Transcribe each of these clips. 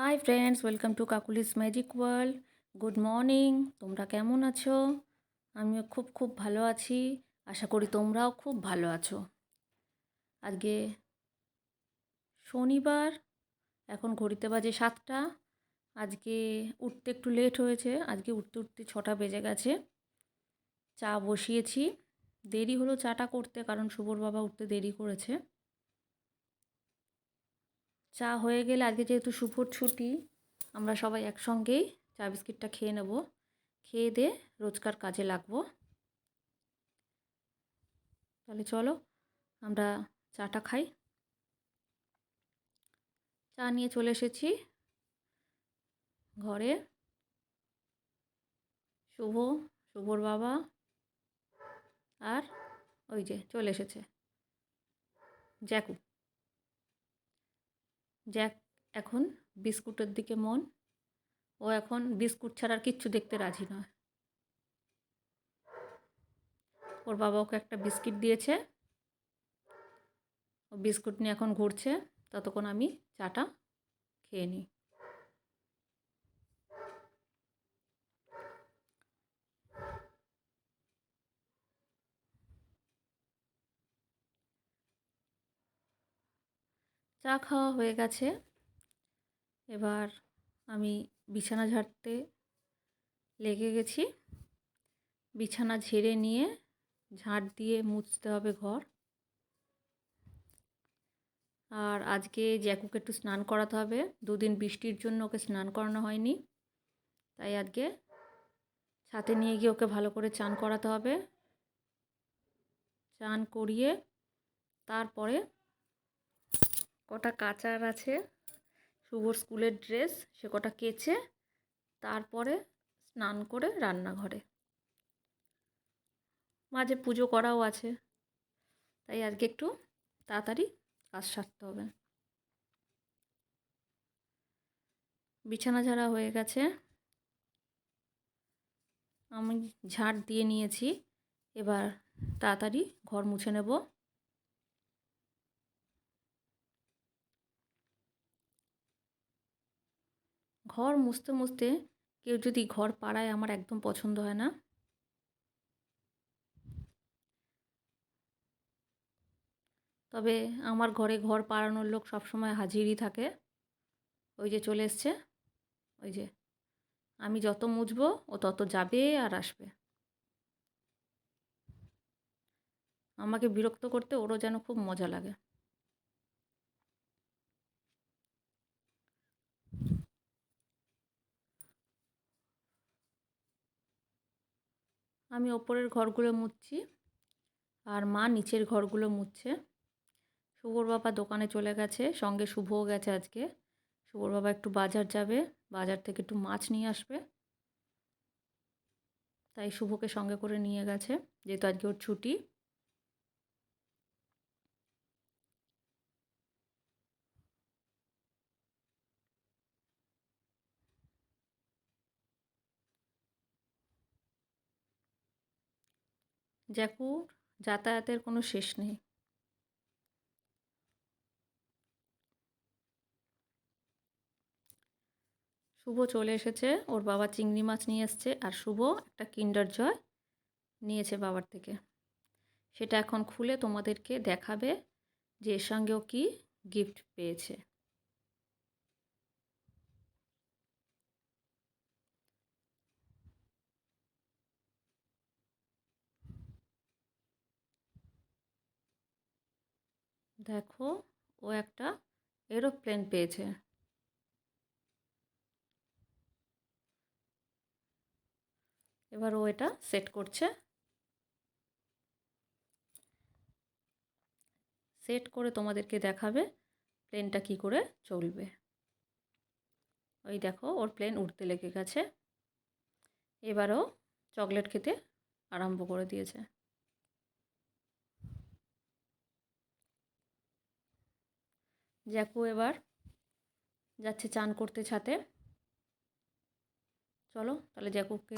Hi friends welcome to Kakuli's magic world good morning তোমরা কেমন আছো? আমিও খুব খুব ভালো আছি। আশা করি তোমরাও খুব ভালো আছো। আজকে শনিবার, এখন ঘড়িতে বাজে সাতটা। আজকে উঠতে একটু লেট হয়েছে। আজকে উঠতে উঠতে ছটা বেজে গেছে। চা বসিয়েছি। দেরি হলো চাটা করতে, কারণ শুভর বাবা উঠতে দেরি করেছে। চা হয়ে গেলে আজকে যেহেতু শুভর ছুটি, আমরা সবাই একসঙ্গেই চা বিস্কিটটা খেয়ে নেব। খেয়ে দিয়ে রোজকার কাজে লাগবো। তাহলে চলো, আমরা চাটা খাই। চা নিয়ে চলে এসেছি ঘরে। শুভ, শুভর বাবা আর ওই যে চলে এসেছে জ্যাকু জ্যাক এখন বিস্কুটের দিকে মন। ও এখন বিস্কুট ছাড়া আর কিচ্ছু দেখতে রাজি নয়। ওর বাবা ওকে একটা বিস্কিট দিয়েছে। ও বিস্কুট নিয়ে এখন ঘুরছে। ততক্ষণ আমি চাটা খেয়ে নিই। চা খাওয়া হয়ে গেছে। এবার আমি বিছানা ঝাড়তে লেগে গেছি। বিছানা ঝেড়ে নিয়ে ঝাঁট দিয়ে মুছতে হবে ঘর। আর আজকে জ্যাকুকে একটু স্নান করাতে হবে। দুদিন বৃষ্টির জন্য ওকে স্নান করানো হয়নি। তাই আজকে ছাতে নিয়ে গিয়ে ওকে ভালো করে চান করাতে হবে। চান করিয়ে তারপরে কটা কাচার আছে, শুভর স্কুলের ড্রেস, সে কটা কেচে তারপরে স্নান করে রান্নাঘরে। মাঝে পুজো করাও আছে, তাই আজকে একটু তাড়াতাড়ি কাজ সারতে হবে। বিছানা ঝাড়া হয়ে গেছে। আমি ঝাড় দিয়ে নিয়েছি, এবার তাড়াতাড়ি ঘর মুছে নেব। ঘর মুছতে মুছতে কেউ যদি ঘর পাড়ায় আমার একদম পছন্দ হয় না। তবে আমার ঘরে ঘর পাড়ানোর লোক সবসময় হাজিরই থাকে। ওই যে চলে এসছে। ওই যে, আমি যত মুছবো, ও তত যাবে আর আসবে। আমাকে বিরক্ত করতে ওরও যেন খুব মজা লাগে। আমি ওপরের ঘরগুলো মুছছি আর মা নিচের ঘরগুলো মুছছে। শুভর বাবা দোকানে চলে গেছে, সঙ্গে শুভও গেছে আজকে। শুভর বাবা একটু বাজার যাবে, বাজার থেকে একটু মাছ নিয়ে আসবে। তাই শুভকে সঙ্গে করে নিয়ে গেছে, যেহেতু আজকে ওর ছুটি। জ্যাকুর যাতায়াতের কোনো শেষ নেই। শুভ চলে এসেছে, ওর বাবা চিংড়ি মাছ নিয়ে এসছে আর শুভ একটা কিন্ডার জয় নিয়েছে বাবার থেকে। সেটা এখন খুলে তোমাদেরকে দেখাবে যে এর সঙ্গেও কি গিফট পেয়েছে। দেখো, ও একটা এরোপ্লেন পেয়েছে। এবার ও এটা সেট করছে। সেট করে তোমাদেরকে দেখাবে প্লেনটা কি করে চলবে। ওই দেখো, ওর প্লেন উঠতে লেগে গেছে। এবারও চকলেট খেতে আরম্ভ করে দিয়েছে। জ্যাকু এবার যাচ্ছে চান করতে ছাতে। চলো তাহলে জ্যাকুকে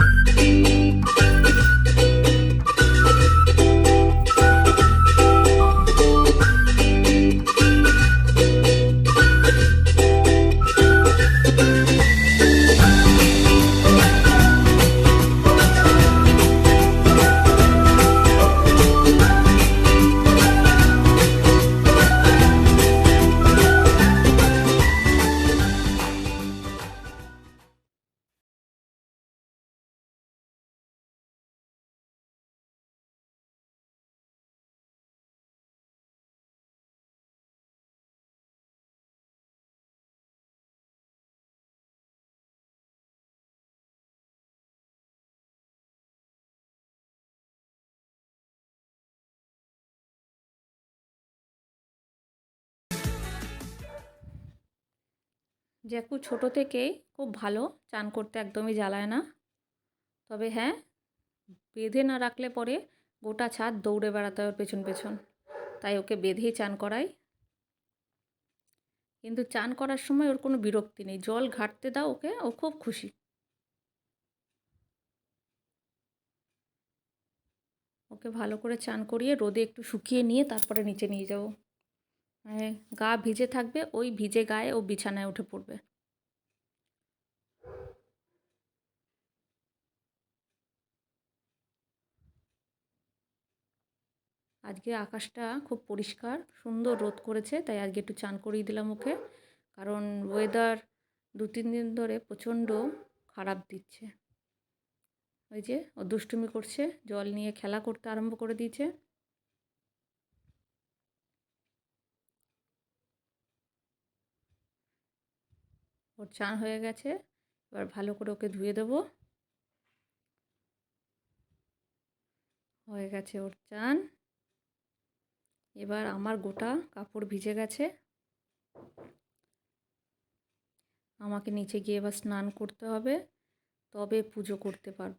জ্যাকু ছোট থেকেই খুব ভালো, চান করতে একদমই জ্বালায় না। তবে হ্যাঁ বেঁধে না রাখলে পরে গোটা ছাদ দৌড়ে বেড়াতে হবে পেছন পেছন। তাই ওকে বেঁধেই চান করাই। কিন্তু চান করার সময় ওর কোনো বিরক্তি নেই। জল ঘাটতে দাও ওকে, ও খুব খুশি। ওকে ভালো করে চান করিয়ে রোদে একটু শুকিয়ে নিয়ে তারপরে নিচে নিয়ে যাব। গা ভিজে থাকবে, ওই ভিজে গায়ে ও বিছানায় উঠে পড়বে। আজকে আকাশটা খুব পরিষ্কার, সুন্দর রোদ করেছে, তাই আজকে একটু চান করিয়ে দিলাম ওকে। কারণ ওয়েদার দু তিন দিন ধরে প্রচণ্ড খারাপ দিচ্ছে। ওই যে, ও দুষ্টুমি করছে, জল নিয়ে খেলা করতে আরম্ভ করে দিয়েছে। ওর চান হয়ে গেছে, এবার ভালো করে ওকে ধুয়ে দেবো। হয়ে গেছে ওর চান। এবার আমার গোটা কাপড় ভিজে গেছে। আমাকে নিচে গিয়ে এবার স্নান করতে হবে, তবে পুজো করতে পারব।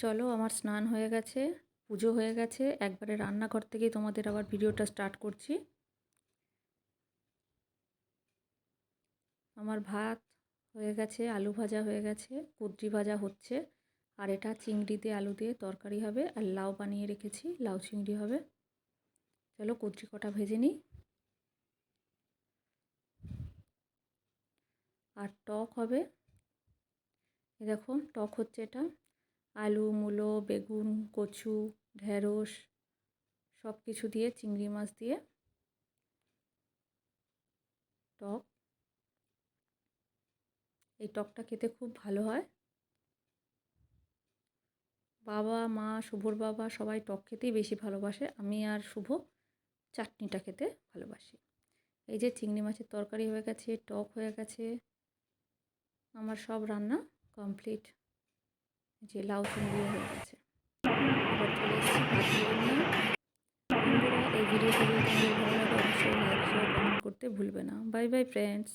চলো, আমার স্নান হয়ে গেছে। পুজো হয়ে গেছে। একবারে রান্নাঘর থেকেই তোমাদের আবার ভিডিওটা স্টার্ট করছি। আমার ভাত হয়ে গেছে, আলু ভাজা হয়ে গেছে, কুদ্রি ভাজা হচ্ছে। আর এটা চিংড়ি দিয়ে আলু দিয়ে তরকারি হবে। আর লাউ বানিয়ে রেখেছি, লাউ চিংড়ি হবে। চলো কুদ্রি কটা ভেজে নিই। আর টক হবে। দেখো, টক হচ্ছে এটা। আলু, মূলো, বেগুন, কচু ঢেঁড়স সব কিছু দিয়ে, চিংড়ি মাছ দিয়ে, টক। এই টকটা খেতে খুব ভালো হয়। বাবা, মা, শুভর বাবা সবাই টক খেতেই বেশি ভালোবাসে। আমি আর শুভ চাটনিটা খেতে ভালোবাসি। এই যে চিংড়ি মাছের তরকারি হয়ে গেছে, টক হয়ে গেছে, আমার সব রান্না কমপ্লিট। যে লাউ চিংড়িও হয়ে গেছে। এসেছি ভাত নিয়ে। এই ভিডিওটি ভালো লাগে, অবশ্যই লাইক শেয়ার কমেন্ট করতে ভুলবে না। Bye bye friends